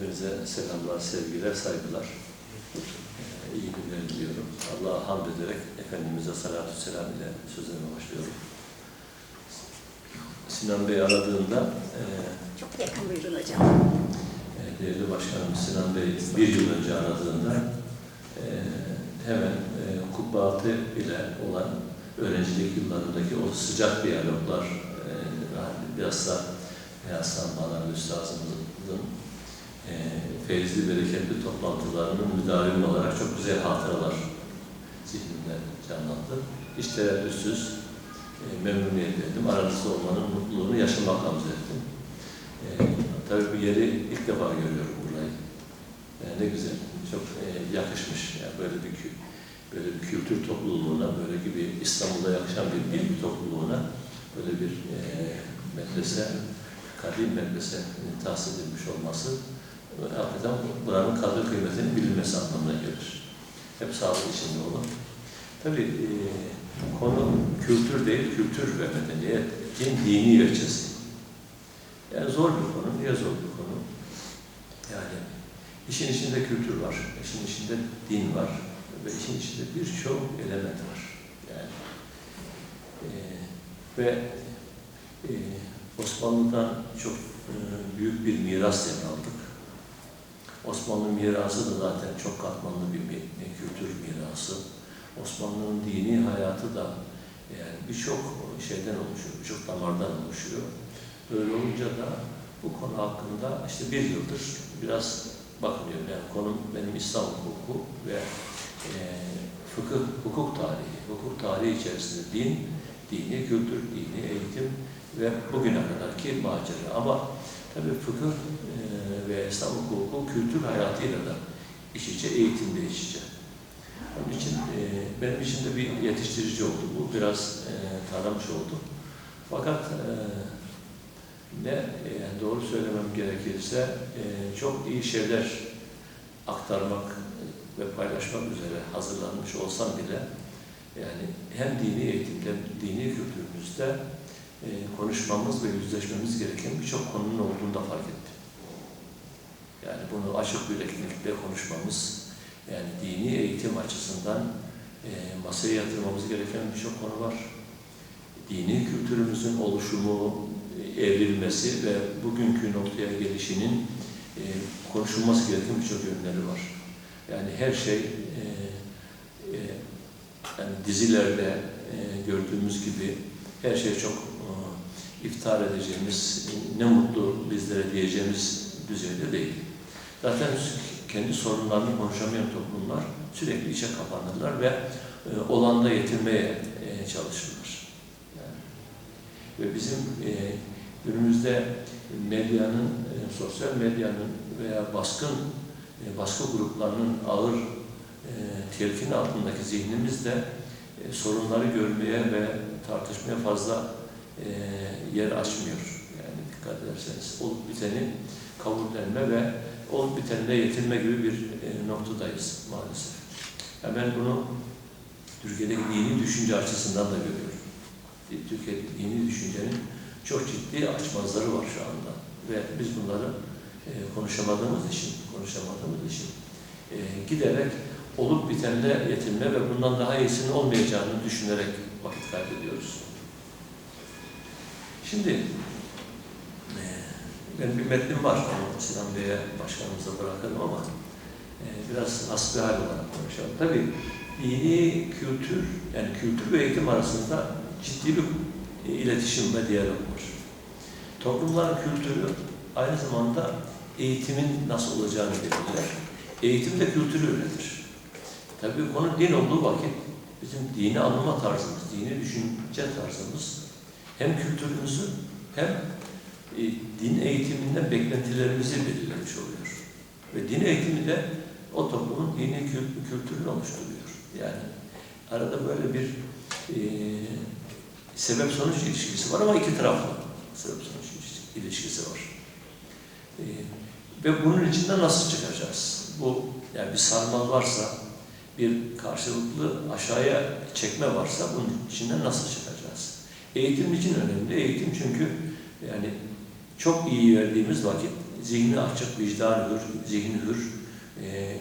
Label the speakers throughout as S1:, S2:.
S1: Hepinize selamlar, sevgiler, saygılar. Ee, iyi günler diliyorum. Allah'a hamd ederek Efendimiz'e salatu selam ile sözlerime başlıyorum. Sinan Bey aradığında e,
S2: Çok yakın buyurun hocam.
S1: e, değerli başkanım Sinan Bey bir yıl önce aradığında e, hemen e, Kubbe ile olan öğrencilik yıllarındaki o sıcak diyaloglar e, biraz da Hasan Bağlar Üstazımızın e, feyizli, bereketli toplantılarının müdavimi olarak çok güzel hatıralar zihnimde canlandı. Hiç tereddütsüz e, memnuniyet ettim. Aranızda olmanın mutluluğunu yaşamak arzu ettim. E, tabii bu yeri ilk defa görüyorum burayı. E, ne güzel, çok e, yakışmış. Yani böyle bir böyle bir kültür topluluğuna, böyle gibi İstanbul'da yakışan bir bilgi topluluğuna böyle bir e, medrese, kadim medresenin tahsis edilmiş olması hakikaten buranın kadri kıymetinin bilinmesi anlamına gelir. Hep sağlık içinde olur. Tabii e, konu kültür değil, kültür ve medeniyetin dini veçesi. Yani zor bir konu. Niye zor bir konu? Yani işin içinde kültür var, işin içinde din var ve işin içinde birçok element var. Yani e, ve e, Osmanlı'dan çok e, büyük bir miras devraldık. Osmanlı mirası da zaten çok katmanlı bir, kültür mirası. Osmanlı'nın dini hayatı da yani birçok şeyden oluşuyor, birçok damardan oluşuyor. Böyle olunca da bu konu hakkında işte bir yıldır biraz bakınıyorum. Yani konum benim İslam hukuku ve e, fıkıh, hukuk tarihi. Hukuk tarihi içerisinde din, dini kültür, dini eğitim ve bugüne kadarki macera. Ama tabii fıkıh ve İslam hukuku kültür hayatıyla da iç içe, eğitimde iç içe. Onun için benim için de bir yetiştirici oldu bu. Biraz e, taramış oldu. Fakat ne e, doğru söylemem gerekirse çok iyi şeyler aktarmak ve paylaşmak üzere hazırlanmış olsam bile yani hem dini eğitimde, dini kültürümüzde e, konuşmamız ve yüzleşmemiz gereken birçok konunun olduğunu da fark ettim. Yani bunu açık yüreklilikle konuşmamız, yani dini eğitim açısından e, masaya yatırmamız gereken birçok konu var. Dini kültürümüzün oluşumu, e, evrilmesi ve bugünkü noktaya gelişinin e, konuşulması gereken birçok yönleri var. Yani her şey e, e, yani dizilerde e, gördüğümüz gibi her şey çok iftar edeceğimiz, ne mutlu bizlere diyeceğimiz düzeyde değil. Zaten kendi sorunlarını konuşamayan toplumlar sürekli içe kapanırlar ve e, olanda yetinmeye e, çalışırlar. Ve bizim e, günümüzde medyanın, e, sosyal medyanın veya baskın baskı gruplarının ağır e, telkin altındaki zihnimizde e, sorunları görmeye ve tartışmaya fazla e, yer açmıyor. Yani dikkat ederseniz olup biteni kabullenme ve olup bitenle yetinme gibi bir e, noktadayız maalesef. Yani ben bunu Türkiye'deki dini düşünce açısından da görüyorum. Türkiye'deki dini düşüncenin çok ciddi açmazları var şu anda. Ve biz bunları e, konuşamadığımız için, konuşamadığımız için e, giderek olup bitenle yetinme ve bundan daha iyisinin olmayacağını düşünerek vakit kaybediyoruz. Şimdi e, benim bir metnim var. Onu Sinan Bey'e başkanımıza bırakalım ama e, biraz hasbihal olarak konuşalım. Tabii dini kültür, yani kültür ve eğitim arasında ciddi bir e, iletişim ve diyalog var. Toplumların kültürü aynı zamanda eğitimin nasıl olacağını belirler. Eğitim de kültürü üretir. Tabii konu din olduğu vakit bizim dini anlama tarzımız, dini düşünce tarzımız hem kültürümüzü hem e, din eğitiminden beklentilerimizi belirlemiş oluyor. Ve din eğitimi de o toplumun dini kült- kültürünü oluşturuyor. Yani arada böyle bir e, sebep-sonuç ilişkisi var ama iki taraflı sebep-sonuç ilişkisi- ilişkisi var. E, ve bunun içinden nasıl çıkacağız? Bu yani bir sarmal varsa, bir karşılıklı aşağıya çekme varsa bunun içinden nasıl çıkacağız? Eğitim için önemli. Eğitim çünkü yani çok iyi verdiğimiz vakit zihni açık, vicdanı hür, zihni hür e,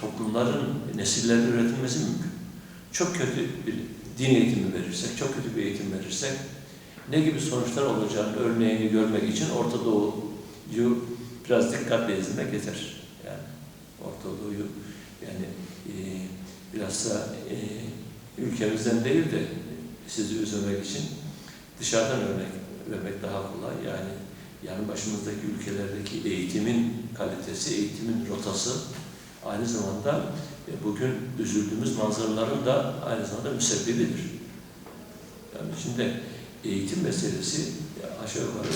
S1: toplumların, nesillerin üretilmesi mümkün. Çok kötü bir din eğitimi verirsek, çok kötü bir eğitim verirsek ne gibi sonuçlar olacağını örneğini görmek için Orta Doğu'yu biraz dikkatle izlemek yeter. Yani Orta Doğu'yu yani e, biraz da e, ülkemizden değil de sizi üzmemek için dışarıdan örnek vermek daha kolay. Yani yani başımızdaki ülkelerdeki eğitimin kalitesi, eğitimin rotası aynı zamanda e, bugün üzüldüğümüz manzaraların da aynı zamanda müsebbibidir. Yani şimdi eğitim meselesi aşağı yukarı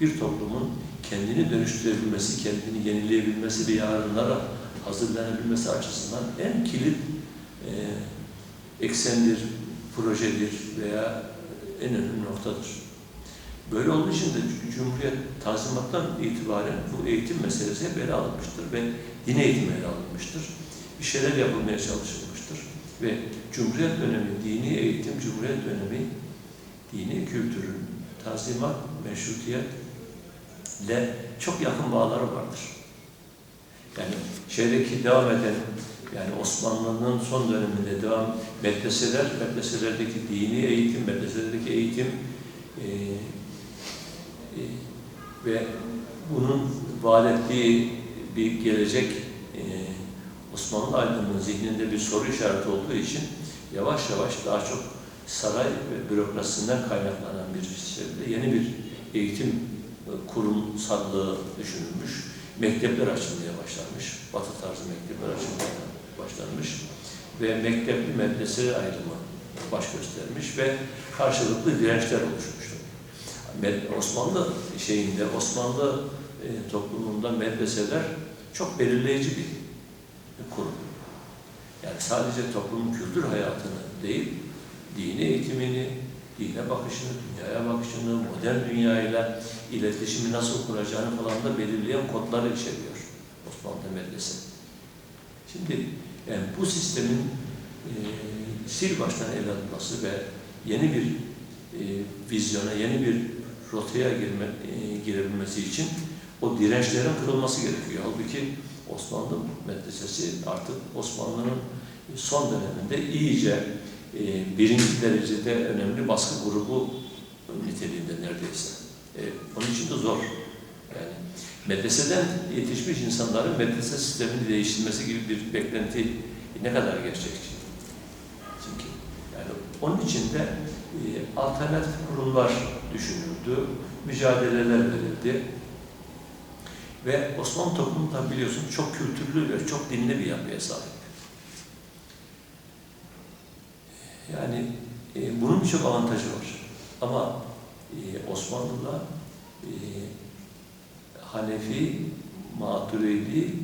S1: bir toplumun kendini dönüştürebilmesi, kendini yenileyebilmesi ve yarınlara hazırlanabilmesi açısından en kilit e, eksendir, projedir veya en önemli noktadır. Böyle olduğu için de Cumhuriyet tanzimattan itibaren bu eğitim meselesi hep ele alınmıştır ve din eğitimi ele alınmıştır. Bir şeyler yapılmaya çalışılmıştır. Ve Cumhuriyet dönemi, dini eğitim, Cumhuriyet dönemi, dini kültürün, tanzimat, meşrutiyetle çok yakın bağları vardır. Yani şeydeki devam eden, yani Osmanlı'nın son döneminde devam medreseler, medreselerdeki dini eğitim, medreselerdeki eğitim e, e, ve bunun vaat ettiği bir gelecek e, Osmanlı aydınının zihninde bir soru işareti olduğu için yavaş yavaş daha çok saray ve bürokrasisinden kaynaklanan bir şekilde yeni bir eğitim e, kurumsallığı düşünülmüş. Mektepler açılmaya başlanmış. Batı tarzı mektepler açılmaya başlanmış. Ve mektepli medrese ayrımı baş göstermiş ve karşılıklı dirençler oluşmuştur. Med- Osmanlı şeyinde, Osmanlı e, toplumunda medreseler çok belirleyici bir kurum. Yani sadece toplumun kültür hayatını değil, dini eğitimini, dine bakışını, dünyaya bakışını, modern dünyayla iletişimi nasıl kuracağını falan da belirleyen kodları içeriyor Osmanlı medrese. Şimdi yani bu sistemin e, sil baştan ele alınması ve yeni bir e, vizyona, yeni bir rotaya girme, e, girebilmesi için o dirençlerin kırılması gerekiyor. Halbuki Osmanlı medresesi artık Osmanlı'nın son döneminde iyice e, birinci derecede önemli baskı grubu niteliğinde neredeyse. E, onun için de zor. Yani medreseden yetişmiş insanların medrese sistemini değiştirmesi gibi bir beklenti ne kadar gerçekçi. Çünkü yani onun için de e, alternatif kurumlar düşünüldü, mücadeleler verildi. Ve Osmanlı toplumu da biliyorsun çok kültürlü ve çok dinli bir yapıya sahip. Yani e, bunun birçok avantajı var. Ama e, Osmanlı'da e, Hanefi, Maturidi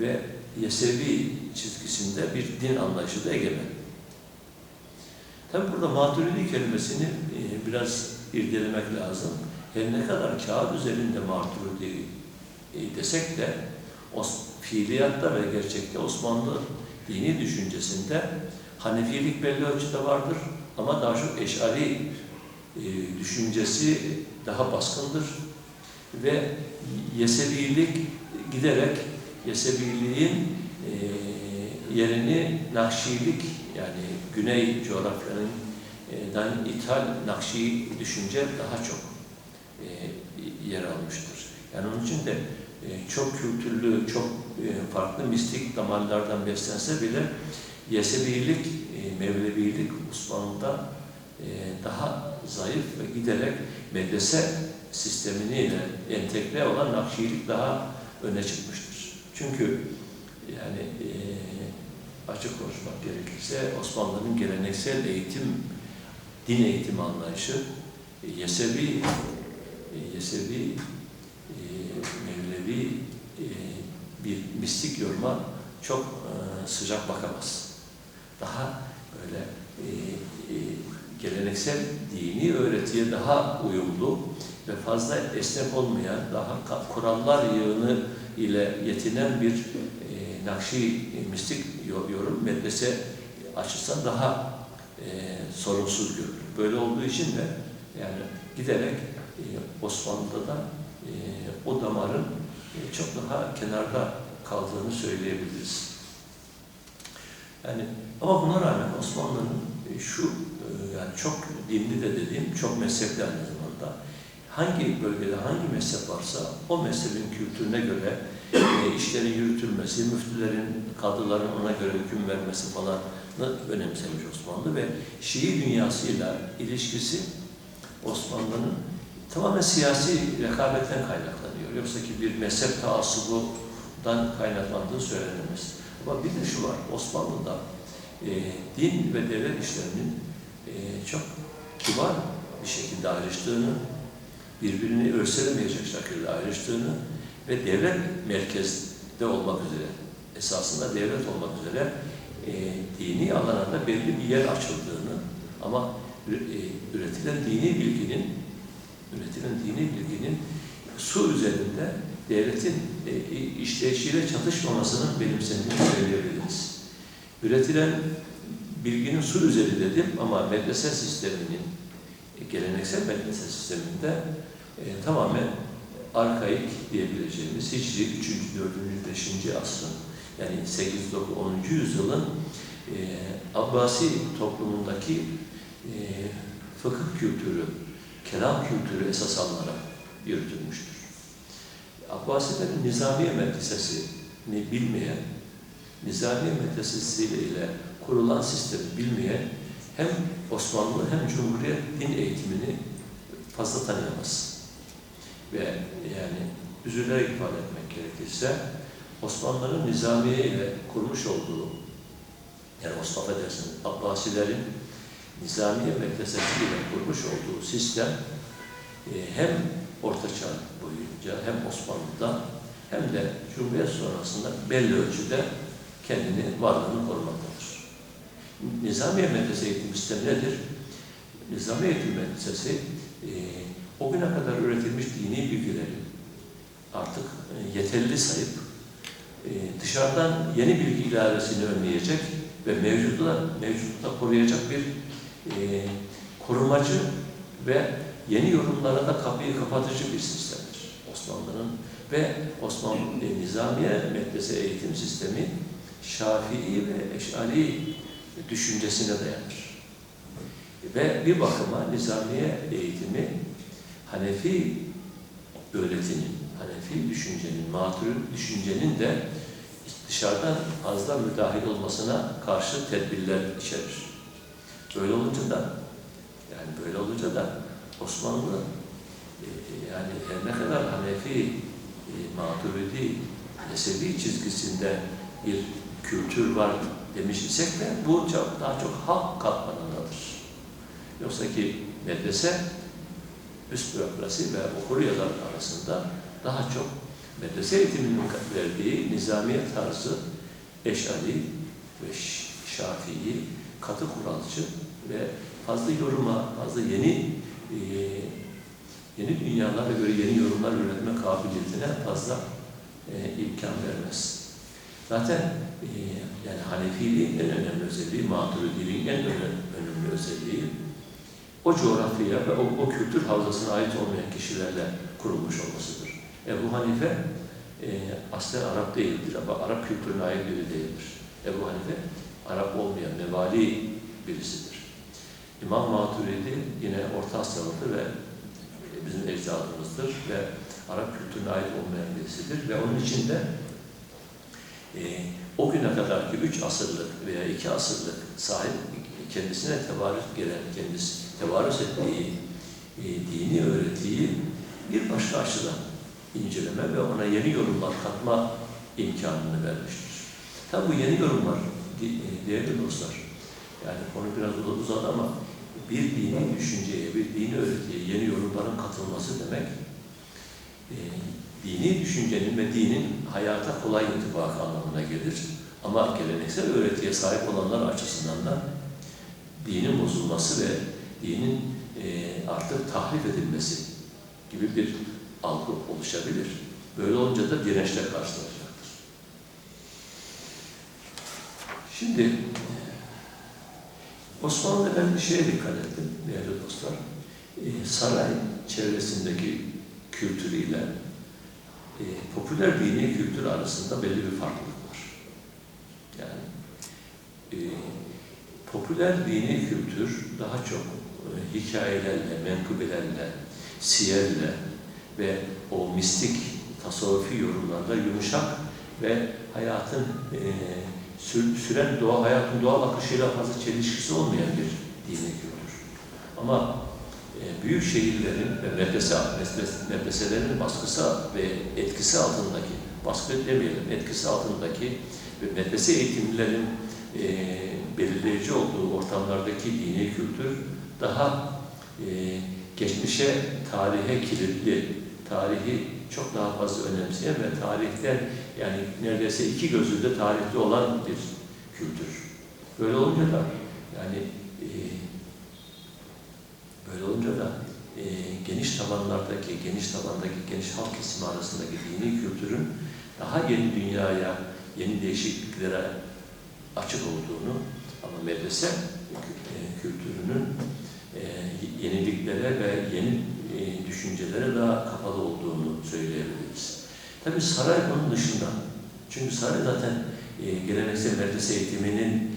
S1: ve Yesevi çizgisinde bir din anlayışı da egemen. Tabi burada Maturidi kelimesini e, biraz irdelemek lazım. Her ne kadar kağıt üzerinde Maturidi e, desek de o fiiliyatta ve gerçekte Osmanlı dini düşüncesinde Hanefilik belli ölçüde vardır ama daha çok eşari e, düşüncesi daha baskındır ve Yesevilik giderek Yeseviliğin e, yerini Nakşilik yani Güney coğrafyanın dan ithal Nakşi düşünce daha çok e, yer almıştır. Yani onun için de e, çok kültürlü, çok farklı mistik damarlardan beslense bile Yesevilik, e, Mevlevilik Osmanlı'da daha zayıf ve giderek medrese sisteminiyle entegre olan Nakşilik daha öne çıkmıştır. Çünkü yani e, açık konuşmak gerekirse Osmanlı'nın geleneksel eğitim, din eğitimi anlayışı e, Yesevi, e, Yesevi, e, Mevlevi bir mistik yoruma çok sıcak bakamaz. Daha böyle e, e, geleneksel dini öğretiye daha uyumlu ve fazla esnek olmayan, daha kurallar yığını ile yetinen bir e, Nakşi e, mistik yorum medrese açısından daha e, sorunsuz görülür. Böyle olduğu için de yani giderek e, Osmanlı'da da e, o damarın e, çok daha kenarda kaldığını söyleyebiliriz. Yani ama buna rağmen Osmanlı'nın e, şu e, yani çok dinli de dediğim çok mezhepli aynı zamanda hangi bölgede hangi mezhep varsa o mezhebin kültürüne göre e, işlerin yürütülmesi, müftülerin, kadıların ona göre hüküm vermesi falan önemsemiş Osmanlı ve Şii dünyasıyla ilişkisi Osmanlı'nın tamamen siyasi rekabetten kaynaklanıyor. Yoksa ki bir mezhep taassubundan kaynaklandığı söylenemez. Ama bir de şu var, Osmanlı'da e, din ve devlet işlerinin e, çok kibar bir şekilde ayrıştığını, birbirini örselemeyecek şekilde ayrıştığını ve devlet merkezde olmak üzere, esasında devlet olmak üzere e, dini alanda belli bir yer açıldığını ama e, üretilen dini bilginin üretilen dini bilginin su üzerinde devletin e, işleyişiyle çatışmamasının benimsendiğini söyleyebiliriz. Üretilen bilginin su üzeri dedim ama medrese sisteminin, e, geleneksel medrese sisteminde e, tamamen arkaik diyebileceğimiz Hicri 3. 4. 5. asrın yani 8. 9. 10. yüzyılın e, Abbasi toplumundaki e, fıkıh kültürü, kelam kültürü esas alınarak yürütülmüştür. Abbasilerin Nizamiye Medresesi'ni bilmeyen, Nizamiye Medresesi ile kurulan sistemi bilmeyen hem Osmanlı hem Cumhuriyet din eğitimini fazla tanıyamaz. Ve yani üzülerek ifade etmek gerekirse Osmanlıların Nizamiye ile kurmuş olduğu yani Osmanlı dersin Abbasilerin Nizamiye Medresesi ile kurmuş olduğu sistem e, hem Orta Çağ boyunca hem Osmanlı'da hem de Cumhuriyet sonrasında belli ölçüde kendini varlığını korumaktadır. Nizamiye Medrese eğitim sistemi nedir? Nizamiye eğitim medresesi e, o güne kadar üretilmiş dini bilgileri artık e, yeterli sayıp e, dışarıdan yeni bilgi ilavesini önleyecek ve mevcutta, mevcutta koruyacak bir e, korumacı ve yeni yorumlara da kapıyı kapatıcı bir sistemdir Osmanlı'nın. Ve Osmanlı Nizamiye Medrese eğitim sistemi Şafii ve Eş'ari düşüncesine dayanır. Ve bir bakıma Nizamiye eğitimi Hanefi öğretinin, Hanefi düşüncenin, matürü düşüncenin de dışarıdan fazla müdahil olmasına karşı tedbirler içerir. Böyle olunca da yani böyle olunca da Osmanlı e, yani her ne kadar Hanefi, e, Maturidi, Nesevi çizgisinde bir kültür var demiş isek de bu çok, daha çok halk katmanındadır. Yoksa ki medrese üst bürokrasi ve okur yazar arasında daha çok medrese eğitiminin verdiği nizamiye tarzı eşari ve şafii katı kuralcı ve fazla yoruma, fazla yeni e, yeni dünyalara göre yeni yorumlar üretme kabiliyetine fazla e, imkan vermez. Zaten e, yani Hanefiliğin en önemli özelliği, Maturidiliğin en önemli özelliği o coğrafyaya ve o, o kültür havzasına ait olmayan kişilerle kurulmuş olmasıdır. Ebu Hanife e, aslen Arap değildir ama Arap kültürüne ait biri değildir. Ebu Hanife Arap olmayan mevali birisidir. İmam Maturidi yine Orta Asyalıdır ve bizim ecdadımızdır ve Arap kültürüne ait olmayan birisidir ve onun içinde e, o güne kadar ki üç asırlık veya iki asırlık sahip kendisine tevarüz gelen, kendisi tevarüz ettiği e, dini öğretiyi bir başka açıdan inceleme ve ona yeni yorumlar katma imkanını vermiştir. Tabi bu yeni yorumlar e, değerli dostlar, yani konu biraz uzadı ama bir dini düşünceye, bir dini öğretiye yeni yorumların katılması demek, e, dini düşüncenin ve dinin hayata kolay intibakı anlamına gelir. Ama geleneksel öğretiye sahip olanlar açısından da dinin bozulması ve dinin e, artık tahrif edilmesi gibi bir algı oluşabilir. Böyle olunca da dirençle karşılaşacaktır. Şimdi Osmanlı'da ben bir şeye dikkat ettim değerli dostlar. E, saray çevresindeki kültürüyle e, popüler dini kültür arasında belli bir farklılık var. Yani e, popüler dini kültür daha çok e, hikayelerle, menkıbelerle, siyerle ve o mistik tasavvufi yorumlarla yumuşak ve hayatın e, sür- süren doğa hayatın doğal akışıyla fazla çelişkisi olmayan bir dini kültür. Ama e, büyük şehirlerin ve medrese- medreselerin baskısı ve etkisi altındaki, baskı demeyelim, etkisi altındaki ve medrese eğitimlilerin e, belirleyici olduğu ortamlardaki dini kültür daha e, geçmişe, tarihe kilitli, tarihi çok daha fazla önemseyen ve tarihten yani neredeyse iki gözüyle tarihli olan bir kültür. Böyle olunca da yani e, böyle olunca da e, geniş tabanlardaki, geniş tabandaki, geniş halk kesimi arasındaki dini kültürün daha yeni dünyaya, yeni değişikliklere açık olduğunu ama medrese e, kültürünün yeniliklere ve yeni e, düşüncelere daha kapalı olduğunu söyleyebiliriz. Tabii saray bunun dışında. Çünkü saray zaten e, geleneksel medrese eğitiminin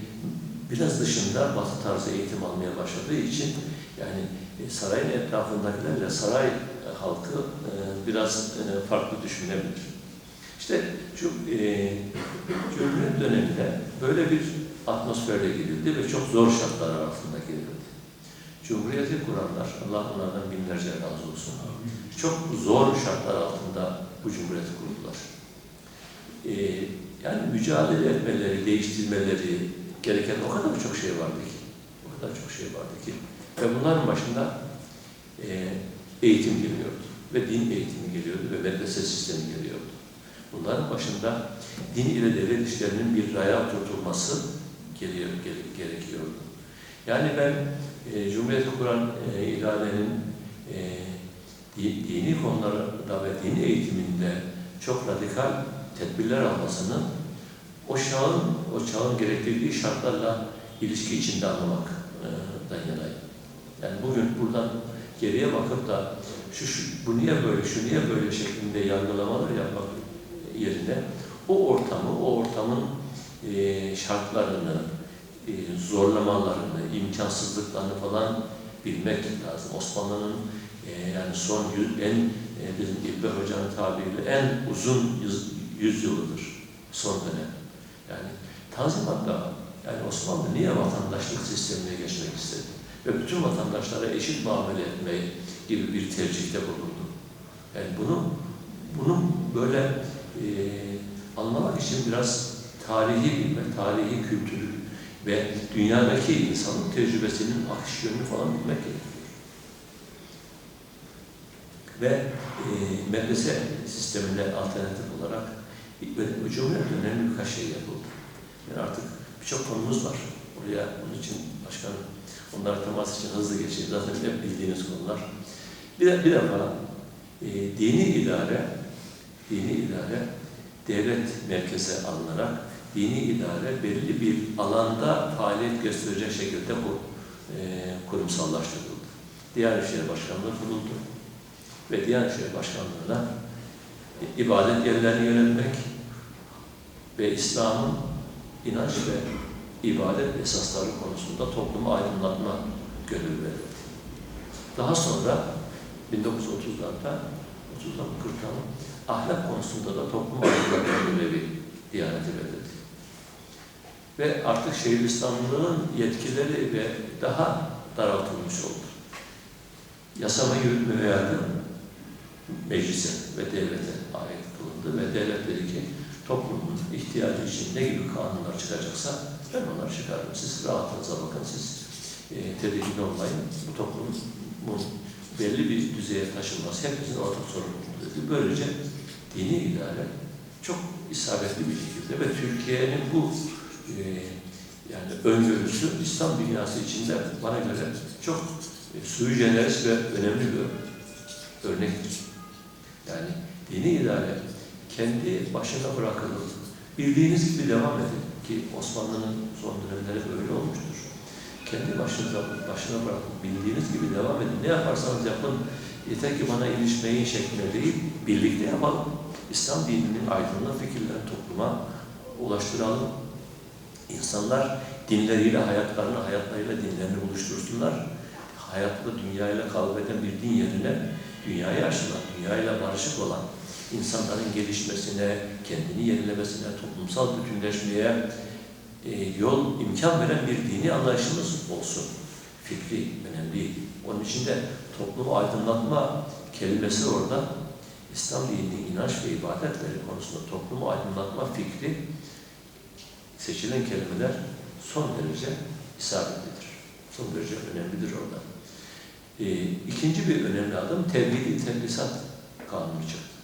S1: biraz dışında batı tarzı eğitim almaya başladığı için yani e, sarayın etrafındakilerle saray e, halkı e, biraz e, farklı düşünebilir. İşte şu e, Cumhuriyet döneminde böyle bir atmosferle girildi ve çok zor şartlar altında girildi. Cumhuriyeti kuranlar, Allah onlardan binlerce razı olsun, çok zor şartlar altında bu cumhuriyeti kurdular. E, yani mücadele etmeleri, değiştirmeleri gereken o kadar çok şey vardı ki, o kadar çok şey vardı ki. Ve bunların başında e, eğitim geliyordu ve din eğitimi geliyordu ve medrese sistemi geliyordu. Bunların başında din ile devlet işlerinin bir raya oturtulması gerekiyordu. Yani ben e, Cumhuriyeti kuran e, iradenin e, di- dini konularda ve din eğitiminde çok radikal tedbirler almasını o çağın, o çağın gerektirdiği şartlarla ilişki içinde anlamaktan yanayım. Yani bugün buradan geriye bakıp da şu, şu bu niye böyle, şu niye böyle şeklinde yargılamalar yapmak yerine o ortamı, o ortamın e, şartlarını, e, zorlamalarını, imkansızlıklarını falan bilmek lazım. Osmanlı'nın e, yani son yüz, en e, bizim İlbe Hoca'nın tabiriyle en uzun yüz, yüzyılıdır son dönem. Yani Tanzimat'ta yani Osmanlı niye vatandaşlık sistemine geçmek istedi? Ve bütün vatandaşlara eşit muamele etmeyi gibi bir tercihte bulundu. Yani bunu bunu böyle e, anlamak için biraz tarihi bilmek, tarihi kültürü ve dünyadaki insanın tecrübesinin akış yönünü falan bilmek gerekiyor. Ve e, medrese sistemine alternatif olarak böyle Cumhuriyet döneminde birkaç şey yapıldı. Yani artık birçok konumuz var. Oraya bunun için başkanım onları temas için hızlı geçeyim. Zaten hep bildiğiniz konular. Bir, de, bir defa e, dini idare, dini idare devlet merkeze alınarak dini idare belli bir alanda faaliyet gösterecek şekilde bu e, kurumsallaştırıldı. Diyanet İşleri Başkanlığı kuruldu. Ve Diyanet İşleri Başkanlığı'na ibadet yerlerini yönetmek ve İslam'ın inanç ve ibadet esasları konusunda toplumu aydınlatma görevi verildi. Daha sonra 1930'larda 30'da mı 40'da mı ahlak konusunda da toplum aydınlatma görevi Diyanet'e verildi. Ve artık Şeyhülislamlığın yetkileri ve daha daraltılmış oldu. Yasama yürütme ve yargı meclise ve devlete ait kılındı ve devlet dedi ki toplumun ihtiyacı için ne gibi kanunlar çıkacaksa ben onları çıkardım. Siz rahatınıza bakın, siz e, tedirgin olmayın. Bu toplumun belli bir düzeye taşınması hepimizin ortak sorumluluğu dedi. Böylece dini idare çok isabetli bir şekilde ve Türkiye'nin bu e, yani öngörüsü İslam dünyası içinde bana göre çok e, sui generis ve önemli bir örnektir. Yani dini idare kendi başına bırakılıp bildiğiniz gibi devam edin ki Osmanlı'nın son dönemleri böyle olmuştur. Kendi başınıza başına bırakıp bildiğiniz gibi devam edin. Ne yaparsanız yapın yeter ki bana ilişmeyin şeklinde değil, birlikte yapalım. İslam dininin aydınlık fikirlerini topluma ulaştıralım. İnsanlar dinleriyle hayatlarını, hayatlarıyla dinlerini buluştursunlar. Hayatta dünyayla kavga eden bir din yerine dünyayı aşılan, dünyayla barışık olan, insanların gelişmesine, kendini yenilemesine, toplumsal bütünleşmeye e, yol, imkan veren bir dini anlayışımız olsun. Fikri önemli. Onun için de toplumu aydınlatma kelimesi orada İslam dininin inanç ve ibadetleri konusunda toplumu aydınlatma fikri seçilen kelimeler son derece isabetlidir. Son derece önemlidir orada. Ee, ikinci bir önemli adım tevhid-i tedrisat kanunu çıktı.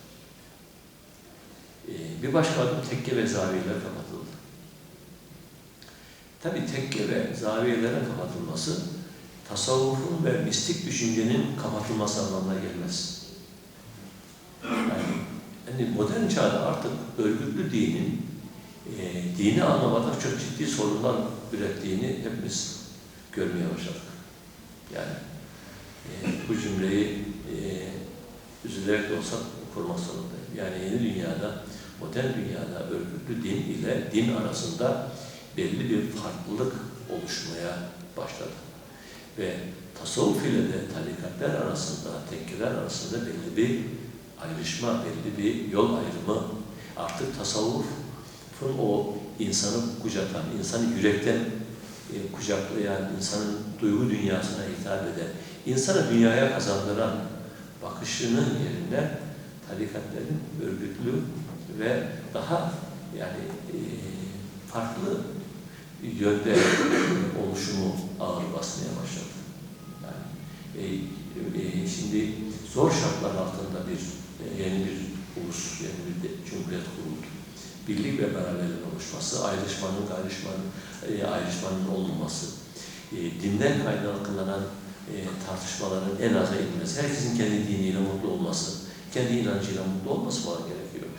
S1: Ee, bir başka adım tekke ve zaviyeler kapatıldı. Tabi tekke ve zaviyelerin kapatılması tasavvufun ve mistik düşüncenin kapatılması anlamına gelmez. Yani, yani modern çağda artık örgütlü dinin e, dini anlamada çok ciddi sorunlar ürettiğini hepimiz görmeye başladık. Yani e, bu cümleyi e, üzülerek de olsa kurmak zorundayım. Yani yeni dünyada, modern dünyada örgütlü din ile din arasında belli bir farklılık oluşmaya başladı. Ve tasavvuf ile de tarikatlar arasında, tekkeler arasında belli bir ayrışma, belli bir yol ayrımı. Artık tasavvufun o insanı kucatan, insanı yürekten e, kucaklayan, insanın duygu dünyasına hitap eden, insanı dünyaya kazandıran bakışının yerine tarikatların örgütlü ve daha yani e, farklı yönde oluşumu ağır basmaya başladı. Yani e, e, şimdi zor şartlar altında bir e, yeni bir ulus, yeni bir de, cumhuriyet kuruldu. Birlik ve beraberliğin oluşması, ayrışmanın, ayrışmanın, e, ayrışmanın olmaması, e, dinden kaynaklanan e, tartışmaların en aza inmesi, herkesin kendi diniyle mutlu olması, kendi inancıyla mutlu olması falan gerekiyor.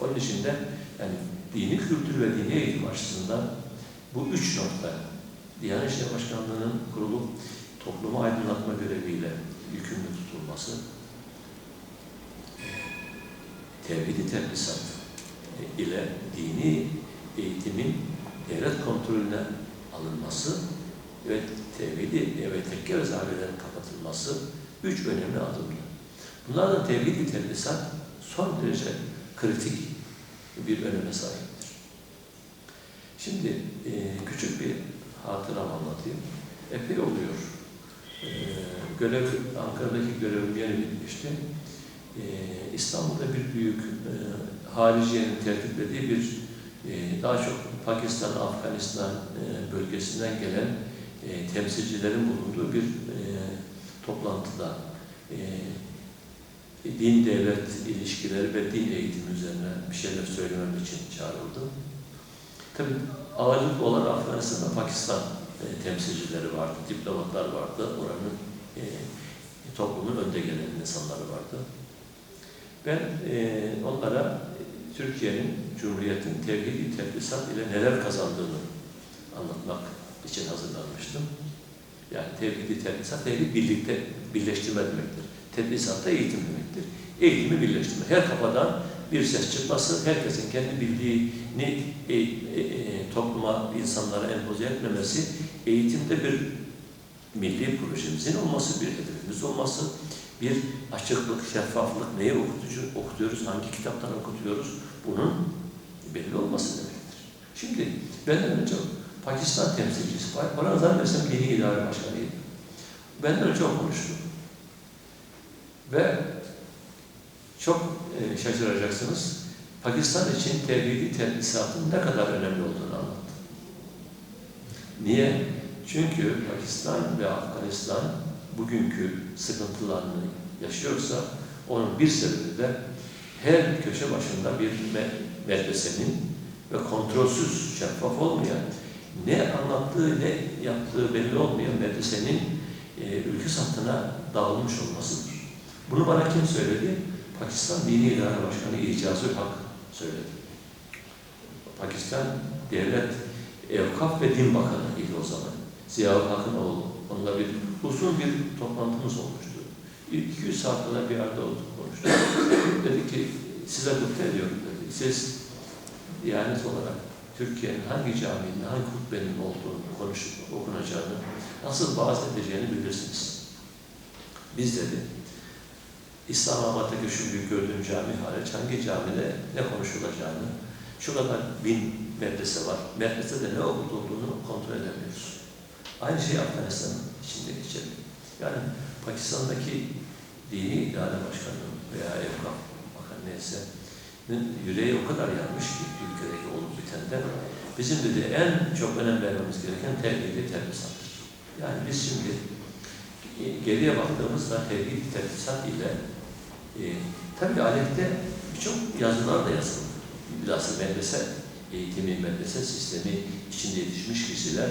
S1: Onun için de yani dini kültür ve dini eğitim açısından bu üç nokta Diyanet İşleri Başkanlığı'nın kurulup toplumu aydınlatma göreviyle yükümlü tutulması, tevhid-i tedrisat ile dini eğitimin devlet kontrolüne alınması ve tevhidi ve tekke ve kapatılması üç önemli adımdı. Bunlardan tevhid-i tedrisat son derece kritik bir öneme sahiptir. Şimdi e, küçük bir hatıram anlatayım. Epey oluyor. E, görev, Ankara'daki görevim yeni bitmişti. E, İstanbul'da bir büyük e, hariciyenin tertiplediği bir e, daha çok Pakistan, Afganistan e, bölgesinden gelen e, temsilcilerin bulunduğu bir e, toplantıda din devlet ilişkileri ve din eğitimi üzerine bir şeyler söylemem için çağrıldım. Tabii ağırlıklı olarak Afganistan'da Pakistan temsilcileri vardı, diplomatlar vardı, oranın toplumun önde gelen insanları vardı. Ben e, onlara Türkiye'nin, Cumhuriyet'in tevhid-i tedrisat ile neler kazandığını anlatmak için hazırlanmıştım. Yani tevhid-i tedrisat, tevhid birlikte, birleştirme demektir. Tedrisat da eğitim demektir. Eğitimi birleştirme. Her kafadan bir ses çıkması, herkesin kendi bildiğini e, e, e, topluma, insanlara empoze etmemesi, eğitimde bir milli projemizin olması, bir hedefimiz olması, bir açıklık, şeffaflık, neyi okutucu, okutuyoruz, hangi kitaptan okutuyoruz, bunun belli olması demektir. Şimdi benden önce Pakistan temsilcisi bana zannedersem dini idare başkanıydı. Benden önce o konuştu. Ve çok e, şaşıracaksınız. Pakistan için tevhidi tedrisatın ne kadar önemli olduğunu anlattı. Niye? Çünkü Pakistan ve Afganistan bugünkü sıkıntılarını yaşıyorsa onun bir sebebi de her köşe başında bir medresenin ve kontrolsüz, şeffaf olmayan, ne anlattığı ne yaptığı belli olmayan medresenin e, ülke satına dağılmış olmasıdır. Bunu bana kim söyledi? Pakistan Dini İdare Başkanı İcazül Hak söyledi. Pakistan Devlet Evkaf ve Din Bakanı idi o zaman. Ziyaül Hak'ın oğlu. Onunla bir uzun bir toplantımız olmuştu. 200 saat kadar bir arada olduk konuştuk. Dedi ki size gıpta ediyorum dedi. Siz Diyanet olarak Türkiye'nin hangi caminin, hangi hutbenin olduğunu, konuşup okunacağını, nasıl vaaz edeceğini bilirsiniz. Biz dedi, İslamabad'daki şu büyük gördüğüm cami hariç hangi camide ne konuşulacağını, şu kadar bin medrese var, medresede ne okutulduğunu kontrol edemiyoruz. Aynı şey Afganistan'ın içinde geçerli. Yani Pakistan'daki dini idare başkanı veya evkaf bakan neyse yüreği o kadar yanmış ki ülkedeki olup bitenden bizim dedi en çok önem vermemiz gereken tevhidi tedrisattır. Yani biz şimdi e, geriye baktığımızda tevhid tedrisat ile e, tabii alette birçok yazılar da yazıldı. Bilhassa medrese eğitimi, medrese sistemi içinde yetişmiş kişiler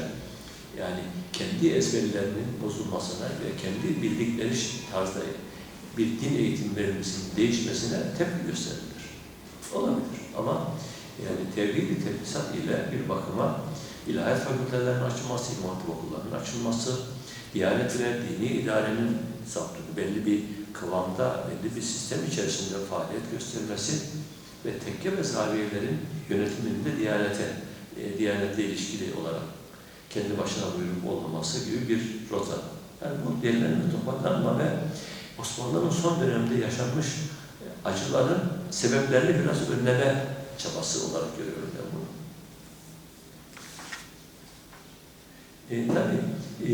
S1: yani kendi ezberlerinin bozulmasına ve kendi bildikleri tarzda bir din eğitim verilmesinin değişmesine tepki gösterirler. Olabilir ama yani tevhid-i tedrisat ile bir bakıma ilahiyat fakültelerinin açılması, imam hatip okullarının açılması, Diyanet ve dini idarenin saptığı belli bir kıvamda, belli bir sistem içerisinde faaliyet göstermesi ve tekke ve zaviyelerin yönetiminde Diyanete, e, Diyanetle ilişkili olarak kendi başına buyruk olmaması gibi bir rota. Yani bu derilerin topaklanma ve Osmanlı'nın son dönemde yaşanmış acıların sebeplerini biraz önleme çabası olarak görüyorum ben bunu. E, tabii e,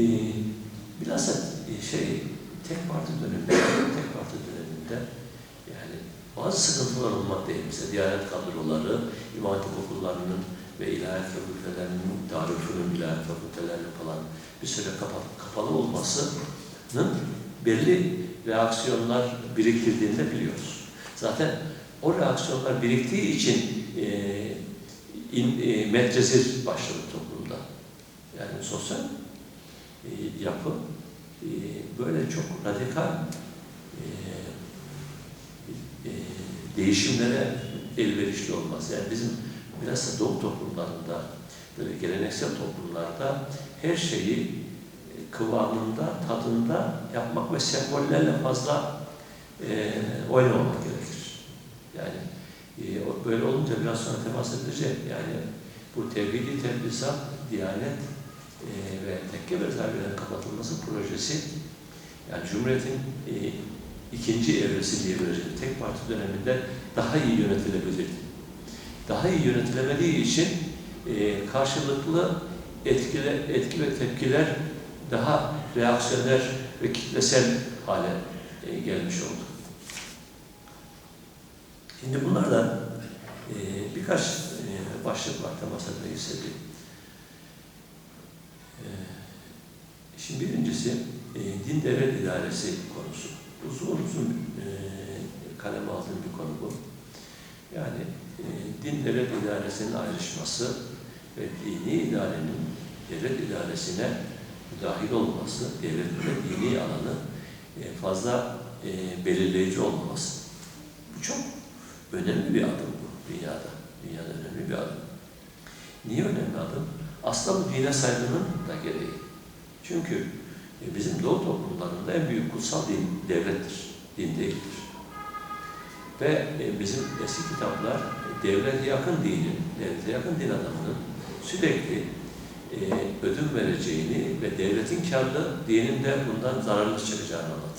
S1: bilhassa e, şey tek parti döneminde, tek parti döneminde yani bazı sıkıntılar olmak değil. Mesela Diyanet kadroları, İmam okullarının ve ilahiyat fakültelerinin, Darülfünun ilahiyat fakültelerinin falan bir süre kapalı, kapalı olmasının belli reaksiyonlar biriktirdiğini de biliyoruz. Zaten o reaksiyonlar biriktiği için e, in, e, medresir başladı toplumda. Yani sosyal e, yapı e, böyle çok radikal e, e, değişimlere elverişli olmaz. Yani bizim biraz da doğu toplumlarında, böyle geleneksel toplumlarda her şeyi e, kıvamında, tadında yapmak ve sembollerle fazla e, oynamamak gerekir. Yani e, böyle olunca biraz sonra temas edilecek. Yani bu tevhidi tedrisat, diyanet e, ve tekke zaviyelerin kapatılması projesi yani Cumhuriyet'in e, ikinci evresi diyebileceğim tek parti döneminde daha iyi yönetilebilirdi. Daha iyi yönetilemediği için e, karşılıklı etkile, etki ve tepkiler daha reaksiyoner ve kitlesel hale e, gelmiş oldu. Şimdi bunlardan e, birkaç e, başlık var temas etmek istediğim. E, şimdi birincisi e, din devlet idaresi konusu. Uzun uzun e, kaleme aldığım bir konu bu. Yani din devlet idaresinin ayrışması ve dini idarenin devlet idaresine müdahil olması, devletin ve dini alanı e, fazla e, belirleyici olmaması. Bu çok önemli bir adım bu dünyada. Dünyada önemli bir adım. Niye önemli adım? Aslında bu dine saygının da gereği. Çünkü e, bizim doğu toplumlarında en büyük kutsal din devlettir, din değildir. Ve bizim eski kitaplar devlete yakın dinin, devlete yakın din adamının sürekli e, ödün vereceğini ve devletin karlı dinin de bundan zararlı çıkacağını anlatır.